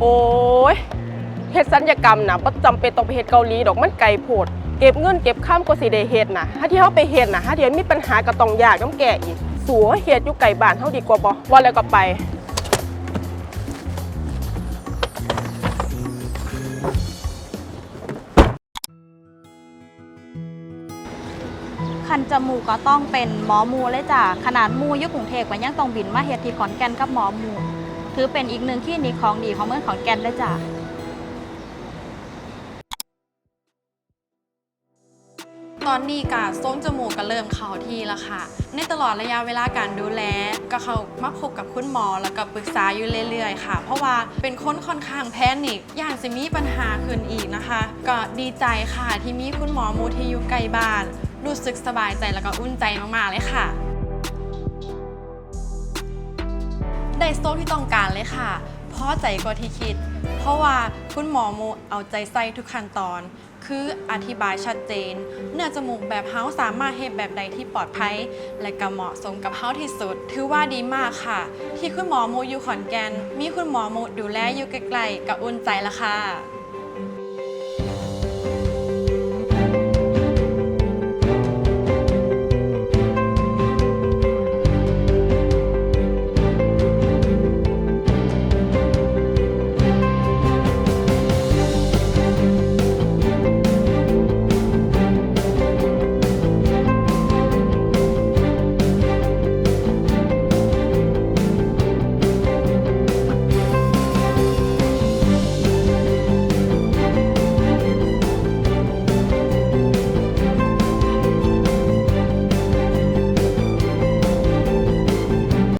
โอ้ยเฮ็ดสัญญกรรมนะบ่จำเป็นต้องไปเฮ็ดเกาหลีดอกมันไกลโพด เก็บเงินเก็บข้ามก็สิได้เฮ็ดนะถ้าที่เฮาไปเฮ็ดนะถ้าที่มีปัญหาก็ต้องยากน้ำแก่อีกสัวเฮ็ดอยู่ไกลบ้านเฮาดีกว่าบ่ว่าแล้วก็ไป คันจมูกก็ต้องเป็นหมอมูเลยจ้ะขนาดมูอยุคกรุงเทพก็ยังต้องบินมาเฮ็ดที่ขอนแก่นกับหมอมู ถือเป็นอีกหนึ่งที่นิของดีของเมืองขอนแก่นเลยจ้ะตอนนี้กะทรงจมูกก็เริ่มเข้าที่แล้วค่ะ ในตลอดระยะเวลาการดูแลก็เขามาพบกับคุณหมอแล้วก็ปรึกษาอยู่เรื่อยๆ ค่ะ เพราะว่าเป็นคนค่อนข้างแพนิคอย่างจะมีปัญหาขึ้นอีกนะคะ ก็ดีใจค่ะที่มีคุณหมอมูที่อยู่ใกล้บ้าน รู้สึกสบายใจแล้วก็อุ่นใจมากๆเลยค่ะ ได้โซ่ที่ต้องการเลยค่ะ เพราะใจกว่าที่คิด เพราะว่าคุณหมอโมเอาใจใส่ทุกขั้นตอน คืออธิบายชัดเจน เนื้อจมูกแบบเฮาสามารถเฮ็ดแบบใดที่ปลอดภัย และก็เหมาะสมกับเฮาที่สุด ถือว่าดีมากค่ะ ที่คุณหมอโมอยู่ขอนแก่นมีคุณหมอโมดูแลอยู่ใกล้ๆก็อุ่นใจละค่ะ